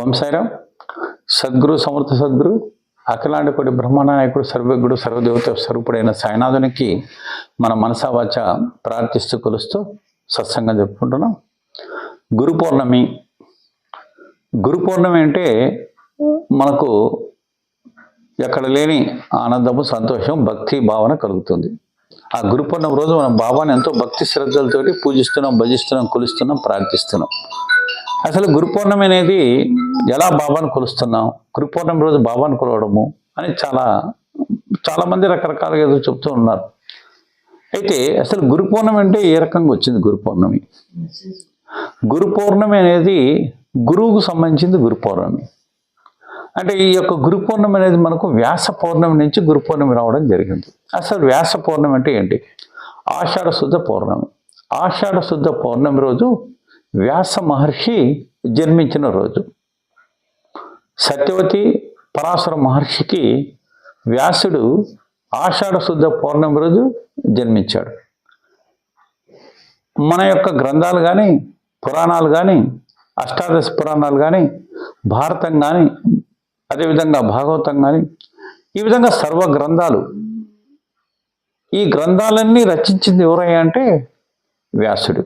ఓం సాయిరామ్. సద్గురు సమర్థ సద్గురు అఖిలాండకోటి బ్రహ్మాండ నాయకుడు సర్వజ్ఞుడు సర్వదేవత స్వరూపుడైన సాయినాథునికి మన మనసావాచ ప్రార్థిస్తూ కొలుస్తూ సత్సంగం చెప్పుకుంటున్నాం గురు పౌర్ణమి. గురు పౌర్ణమి అంటే మనకు ఎక్కడ లేని ఆనందము సంతోషం భక్తి భావన కలుగుతుంది. ఆ గురు పౌర్ణమి రోజు మనం బాబాని ఎంతో భక్తి శ్రద్ధలతోటి పూజిస్తున్నాం భజిస్తున్నాం కొలుస్తున్నాం ప్రార్థిస్తున్నాం. అసలు గురు పౌర్ణమి అనేది ఎలా బాబాను కొలుస్తున్నాం? గురు పౌర్ణమి రోజు బాబాను కొలవడము అని చాలా చాలామంది రకరకాలుగా ఏదో చెప్తూ ఉన్నారు. అయితే అసలు గురు పౌర్ణమి అంటే ఏ రకంగా వచ్చింది గురు పౌర్ణమి? గురు పౌర్ణమి అనేది గురువుకు సంబంధించింది గురు పౌర్ణమి. అంటే ఈ యొక్క గురు పౌర్ణమి అనేది మనకు వ్యాస పౌర్ణమి నుంచి గురు పౌర్ణమి రావడం జరిగింది. అసలు వ్యాస పౌర్ణమి అంటే ఏంటి? ఆషాఢ శుద్ధ పౌర్ణమి. ఆషాఢ శుద్ధ పౌర్ణమి రోజు వ్యాస మహర్షి జన్మించిన రోజు. సత్యవతి పరాశర మహర్షికి వ్యాసుడు ఆషాఢ శుద్ధ పౌర్ణమి రోజు జన్మించాడు. మన యొక్క గ్రంథాలు కానీ పురాణాలు కానీ అష్టాదశ పురాణాలు కానీ భారతం కానీ అదేవిధంగా భాగవతం కానీ ఈ విధంగా సర్వ గ్రంథాలు ఈ గ్రంథాలన్నీ రచించింది ఎవరయ్యా అంటే వ్యాసుడు.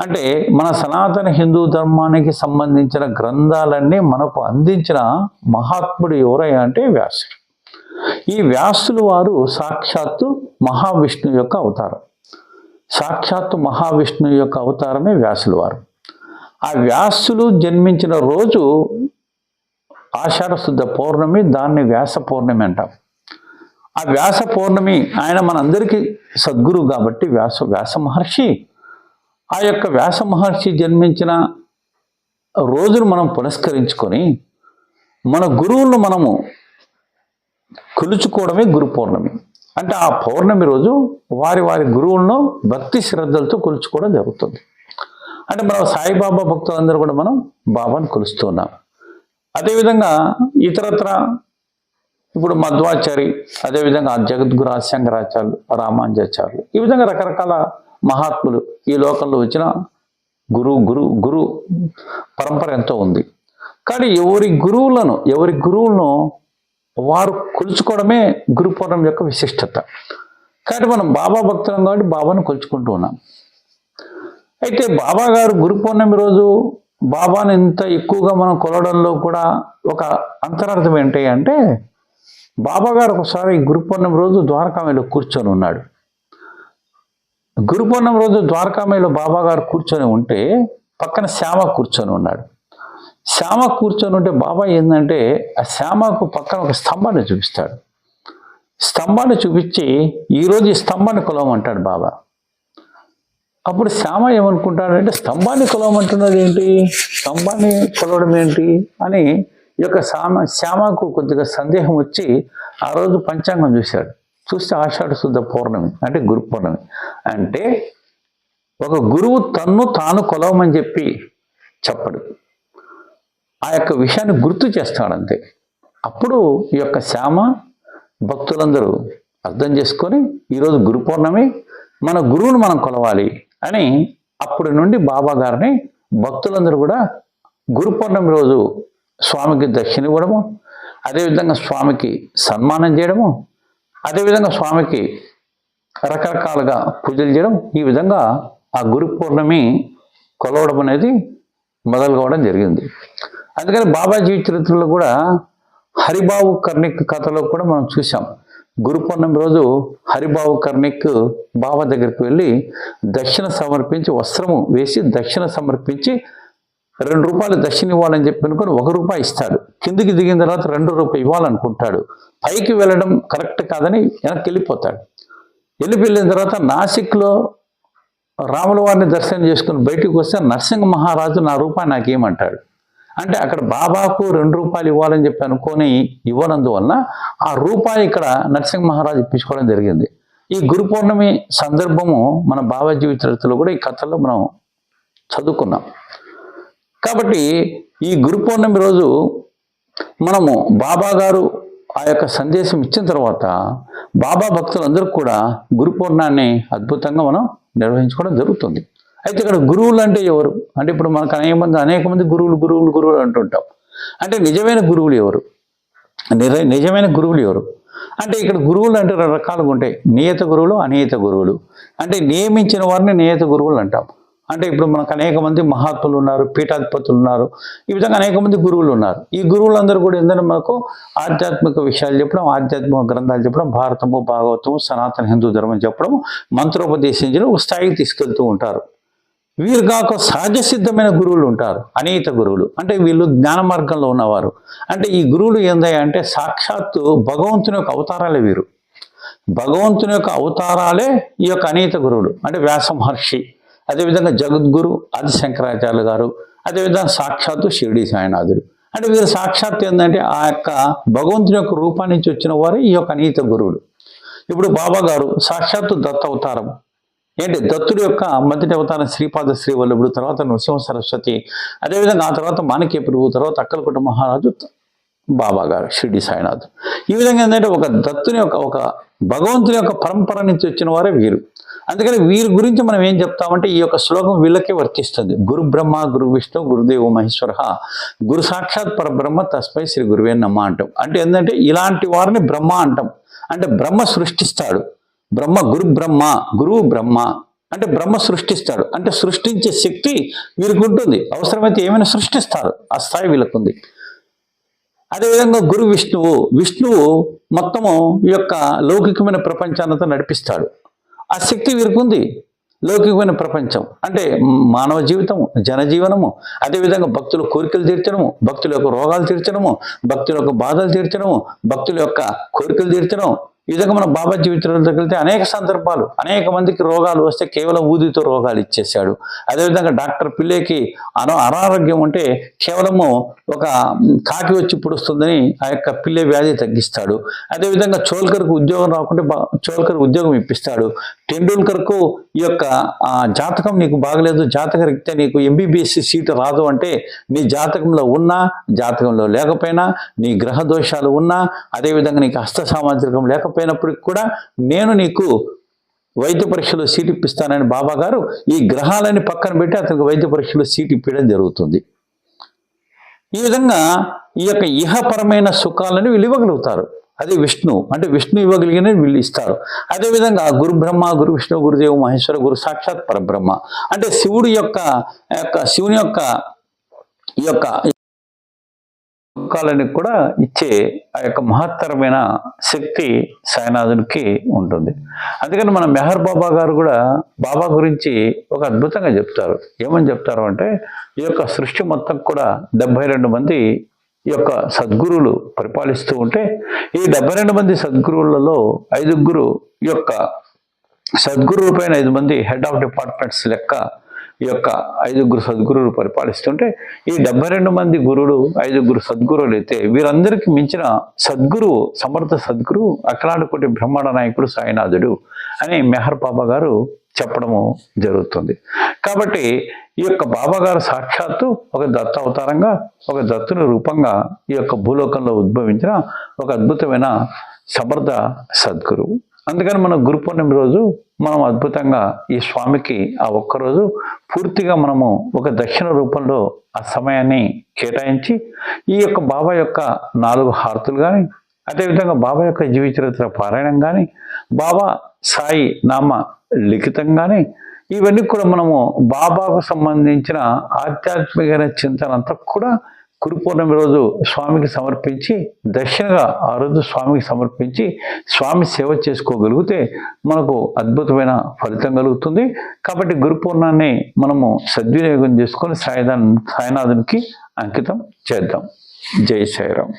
అంటే మన సనాతన హిందూ ధర్మానికి సంబంధించిన గ్రంథాలన్నీ మనకు అందించిన మహాత్ముడు ఎవరయ్యా అంటే వ్యాసుడు. ఈ వ్యాసులు వారు సాక్షాత్తు మహావిష్ణువు యొక్క అవతారం. సాక్షాత్తు మహావిష్ణువు యొక్క అవతారమే వ్యాసులు వారు. ఆ వ్యాసులు జన్మించిన రోజు ఆషాఢ శుద్ధ పౌర్ణమి దాన్ని వ్యాస పౌర్ణమి అంటాం. ఆ వ్యాస పౌర్ణమి ఆయన మనందరికీ సద్గురువు కాబట్టి వ్యాస వ్యాస మహర్షి ఆ యొక్క వ్యాస మహర్షి జన్మించిన రోజును మనం పురస్కరించుకొని మన గురువులను మనము కొలుచుకోవడమే గురు పౌర్ణమి. అంటే ఆ పౌర్ణమి రోజు వారి వారి గురువులను భక్తి శ్రద్ధలతో కొలుచుకోవడం జరుగుతుంది. అంటే మనం సాయిబాబా భక్తులందరూ కూడా మనం బాబాను కొలుస్తున్నాం అదేవిధంగా ఇతరత్ర ఇప్పుడు మధ్వాచారి అదేవిధంగా జగద్గురు ఆశంకరాచార్యులు రామాంజాచార్యులు ఈ విధంగా రకరకాల మహాత్ములు ఈ లోకంలో వచ్చిన గురువు గురు గురు పరంపర ఎంతో ఉంది. కానీ ఎవరి గురువులను ఎవరి గురువులను వారు కొలుచుకోవడమే గురు పౌర్ణమి యొక్క విశిష్టత. కాబట్టి మనం బాబా భక్తులం కాబట్టి బాబాను కొలుచుకుంటూ ఉన్నాం. అయితే బాబా గారు గురు పౌర్ణమి రోజు బాబాను ఇంత ఎక్కువగా మనం కొలవడంలో కూడా ఒక అంతరార్థం ఏంటి అంటే బాబా గారు ఒకసారి గురు పౌర్ణమి రోజు ద్వారకామలో కూర్చొని ఉన్నాడు. గురు రోజు ద్వారకామయ్యలో బాబాగారు కూర్చొని ఉంటే పక్కన శ్యామ కూర్చొని ఉన్నాడు. శ్యామ కూర్చొని ఉంటే బాబా ఏంటంటే ఆ శ్యామకు పక్కన ఒక స్తంభాన్ని చూపిస్తాడు. స్తంభాన్ని చూపించి ఈరోజు ఈ స్తంభాన్ని కొలవమంటాడు బాబా. అప్పుడు శ్యామ ఏమనుకుంటాడంటే స్తంభాన్ని కొలవమంటున్నది ఏంటి? స్తంభాన్ని కొలవడం ఏంటి? అని ఈ యొక్క శ్యామ శ్యామకు కొద్దిగా సందేహం వచ్చి ఆ రోజు పంచాంగం చూశాడు. చూస్తే ఆషాఢ శుద్ధ పౌర్ణమి అంటే గురు పౌర్ణమి. అంటే ఒక గురువు తన్ను తాను కొలవమని చెప్పి చెప్పడు. ఆ యొక్క విషయాన్ని గుర్తు చేస్తాడంతే అప్పుడు ఈ యొక్క శ్యామ భక్తులందరూ అర్థం చేసుకొని ఈరోజు గురు పౌర్ణమి మన గురువును మనం కొలవాలి అని అప్పటి నుండి బాబా గారిని భక్తులందరూ కూడా గురు పౌర్ణమి రోజు స్వామికి దక్షిణ ఇవ్వడము అదేవిధంగా స్వామికి సన్మానం చేయడము అదేవిధంగా స్వామికి రకరకాలుగా పూజలు చేయడం ఈ విధంగా ఆ గురు పౌర్ణమి కొలవడం అనేది మొదలు కావడం జరిగింది. అందుకని బాబాజీ చరిత్రలో కూడా హరిబాబు కర్ణిక్ కథలో కూడా మనం చూసాం గురు పౌర్ణమి రోజు హరిబాబు కర్ణిక్ బాబా దగ్గరికి వెళ్ళి దక్షిణ సమర్పించి వస్త్రము వేసి దక్షిణ సమర్పించి రెండు రూపాయలు దక్షిణ ఇవ్వాలని చెప్పి అనుకుని ఒక రూపాయి ఇస్తాడు. కిందికి దిగిన తర్వాత రెండు రూపాయలు ఇవ్వాలనుకుంటాడు. పైకి వెళ్ళడం కరెక్ట్ కాదని వెనక్కి వెళ్ళిపోతాడు. వెళ్ళి వెళ్ళిన తర్వాత నాసిక్లో రాముల వారిని దర్శనం చేసుకుని బయటికి వస్తే నరసింహ మహారాజు నా రూపాయి నాకేమంటాడు. అంటే అక్కడ బాబాకు రెండు రూపాయలు ఇవ్వాలని చెప్పి అనుకొని ఇవ్వనందువలన ఆ రూపాయి ఇక్కడ నరసింహ మహారాజు ఇప్పించుకోవడం జరిగింది. ఈ గురు పౌర్ణమి సందర్భము మన బాబా జీవిత చరిత్రలో కూడా ఈ కథలో మనం చదువుకున్నాం. కాబట్టి ఈ గురు పౌర్ణమి రోజు మనము బాబా గారు ఆ యొక్క సందేశం ఇచ్చిన తర్వాత బాబా భక్తులందరూ కూడా గురు పౌర్ణాన్ని అద్భుతంగా మనం నిర్వహించుకోవడం జరుగుతుంది. అయితే ఇక్కడ గురువులు అంటే ఎవరు? అంటే ఇప్పుడు మనకు అనేక మంది అనేక మంది గురువులు గురువులు గురువులు అంటుంటాం అంటే నిజమైన గురువులు ఎవరు? నిజమైన గురువులు ఎవరు? అంటే ఇక్కడ గురువులు అంటే రకరకాలుగా రకాలుగా ఉంటాయి. నియత గురువులు అనియత గురువులు. అంటే నియమించిన వారిని నియత గురువులు అంటాం. అంటే ఇప్పుడు మనకు అనేక మంది మహాత్ములు ఉన్నారు పీఠాధిపతులు ఉన్నారు. ఈ విధంగా అనేక మంది గురువులు ఉన్నారు. ఈ గురువులందరూ కూడా ఏంటంటే మనకు ఆధ్యాత్మిక విషయాలు చెప్పడం ఆధ్యాత్మిక గ్రంథాలు చెప్పడం భారతము భాగవతము సనాతన హిందూ ధర్మం చెప్పడం మంత్రోపదేశించిన ఒక స్థాయికి తీసుకెళ్తూ ఉంటారు. వీరు కాక సహజ సిద్ధమైన గురువులు ఉంటారు అనీత గురువులు. అంటే వీళ్ళు జ్ఞాన మార్గంలో ఉన్నవారు. అంటే ఈ గురువులు ఏందంటే అంటే సాక్షాత్తు భగవంతుని యొక్క అవతారాలే వీరు. భగవంతుని యొక్క అవతారాలే ఈ యొక్క అనీత గురువులు. అంటే వ్యాస మహర్షి అదేవిధంగా జగద్గురు ఆది శంకరాచార్య గారు అదేవిధంగా సాక్షాత్తు షిరిడి సాయినాథుడు. అంటే వీరు సాక్షాత్తు ఏంటంటే ఆ యొక్క భగవంతుని యొక్క రూపా వచ్చిన వారే ఈ యొక్క అనీత గురువుడు ఇప్పుడు బాబా గారు సాక్షాత్తు దత్త అవతారం. ఏంటి? దత్తుడి యొక్క మొదటి అవతారం శ్రీపాద శ్రీవల్లభుడు తర్వాత నృసింహ సరస్వతి అదేవిధంగా ఆ తర్వాత మాణిక్య ప్రభు తర్వాత అక్కలకుట మహారాజు బాబా గారు షిరిడి సాయినాథ్. ఈ విధంగా ఏంటంటే ఒక దత్తుని యొక్క ఒక భగవంతుని యొక్క పరంపర నుంచి వచ్చిన వారే వీరు. అందుకని వీరి గురించి మనం ఏం చెప్తామంటే ఈ యొక్క శ్లోకం వీళ్ళకే వర్తిస్తుంది. గురు బ్రహ్మ గురు విష్ణు గురుదేవ మహేశ్వర గురు సాక్షాత్ పరబ్రహ్మ తస్మై శ్రీ గురువే నమ్మ అంటాం. అంటే ఏంటంటే ఇలాంటి వారిని బ్రహ్మ అంటాం. అంటే బ్రహ్మ సృష్టిస్తాడు. బ్రహ్మ గురు బ్రహ్మ గురువు బ్రహ్మ. అంటే బ్రహ్మ సృష్టిస్తాడు. అంటే సృష్టించే శక్తి వీరికి ఉంటుంది. అవసరమైతే ఏమైనా సృష్టిస్తారు. ఆ స్థాయి వీళ్ళకుంది. అదేవిధంగా గురు విష్ణువు విష్ణువు మొత్తము ఈ యొక్క లౌకికమైన ప్రపంచానంతా నడిపిస్తాడు. ఆ శక్తి వీరికి లౌకికమైన ప్రపంచం. అంటే మానవ జీవితము జనజీవనము అదేవిధంగా భక్తుల కోరికలు తీర్చడము భక్తుల యొక్క రోగాలు తీర్చడము భక్తుల యొక్క బాధలు తీర్చడము భక్తుల యొక్క కోరికలు తీర్చడం ఈ విధంగా మన బాబా జీవితంలోకి వెళ్తే అనేక సందర్భాలు అనేక మందికి రోగాలు వస్తే కేవలం ఊదితో రోగాలు ఇచ్చేసాడు అదేవిధంగా డాక్టర్ పిల్లేకి అనా అనారోగ్యం ఉంటే కేవలము ఒక కాకి వచ్చి పుడుస్తుందని ఆ యొక్క పిల్లే వ్యాధి తగ్గిస్తాడు. అదేవిధంగా చోల్కర్కు ఉద్యోగం రాకుంటే బా- చోల్కర్ ఉద్యోగం ఇప్పిస్తాడు. టెండూల్కర్కు ఈ యొక్క ఆ, జాతకం నీకు బాగలేదు జాతక రీత్యా నీకు ఎంబీబీఎస్ సీటు రాదు అంటే నీ జాతకంలో ఉన్నా జాతకంలో లేకపోయినా నీ గ్రహ దోషాలు ఉన్నా అదేవిధంగా నీకు హస్త సామాజికం లేకపోయినప్పటికి కూడా నేను నీకు వైద్య పరీక్షలో సీట్ ఇప్పిస్తానని బాబా గారు ఈ గ్రహాలని పక్కన పెట్టి అతనికి వైద్య పరీక్షలో సీట్ ఇప్పించడం జరుగుతుంది. ఈ విధంగా ఈ యొక్క ఇహపరమైన సుఖాలను వీళ్ళు ఇవ్వగలుగుతారు. అది విష్ణు అంటే విష్ణు ఇవ్వగలిగిన వీళ్ళు ఇస్తారు. అదేవిధంగా గురు బ్రహ్మ గురు విష్ణు గురుదేవు మహేశ్వర గురు సాక్షాత్ పరబ్రహ్మ. అంటే శివుడు యొక్క యొక్క శివుని యొక్క ఈ యొక్క సుఖాలని కూడా ఇచ్చే ఆ యొక్క మహత్తరమైన శక్తి సాయినాథునికి ఉంటుంది. అందుకని మన మెహర్ బాబా గారు కూడా బాబా గురించి ఒక అద్భుతంగా చెప్తారు. ఏమని చెప్తారు అంటే ఈ యొక్క సృష్టి మొత్తం కూడా డెబ్బై రెండు మంది ఈ యొక్క సద్గురువులు పరిపాలిస్తూ ఉంటే ఈ డెబ్బై రెండు మంది సద్గురువులలో ఐదుగురు ఈ యొక్క సద్గురువు పైన ఐదు మంది హెడ్ ఆఫ్ డిపార్ట్మెంట్స్ లెక్క ఈ యొక్క ఐదుగురు సద్గురువులు పరిపాలిస్తుంటే ఈ డెబ్బై రెండు మంది గురువులు ఐదుగురు సద్గురువులు అయితే వీరందరికీ మించిన సద్గురువు సమర్థ సద్గురువు అఖిలాండకోటి బ్రహ్మాండ నాయకుడు సాయినాథుడు అని మెహర్ బాబా గారు చెప్పడము జరుగుతుంది. కాబట్టి ఈ యొక్క బాబాగారు సాక్షాత్తు ఒక దత్త అవతారంగా ఒక దత్తుని రూపంగా ఈ యొక్క భూలోకంలో ఉద్భవించిన ఒక అద్భుతమైన సమర్థ సద్గురువు అందుకని మన గురు పౌర్ణమి రోజు మనం అద్భుతంగా ఈ స్వామికి ఆ ఒక్కరోజు పూర్తిగా మనము ఒక దక్షిణ రూపంలో ఆ సమయాన్ని కేటాయించి ఈ యొక్క బాబా యొక్క నాలుగు హారతులు కానీ అదేవిధంగా బాబా యొక్క జీవిత చరిత్ర పారాయణం కానీ బాబా సాయి నామ లిఖితం కానీ ఇవన్నీ కూడా మనము బాబాకు సంబంధించిన ఆధ్యాత్మిక చింతన అంతా కూడా గురు పౌర్ణమి రోజు స్వామికి సమర్పించి దక్షిణగా ఆ రోజు స్వామికి సమర్పించి స్వామి సేవ చేసుకోగలిగితే మనకు అద్భుతమైన ఫలితం కలుగుతుంది. కాబట్టి గురు పౌర్ణాన్ని మనము సద్వినియోగం చేసుకొని సాయిదా సాయినాథునికి అంకితం చేద్దాం. జై సాయిరామ్.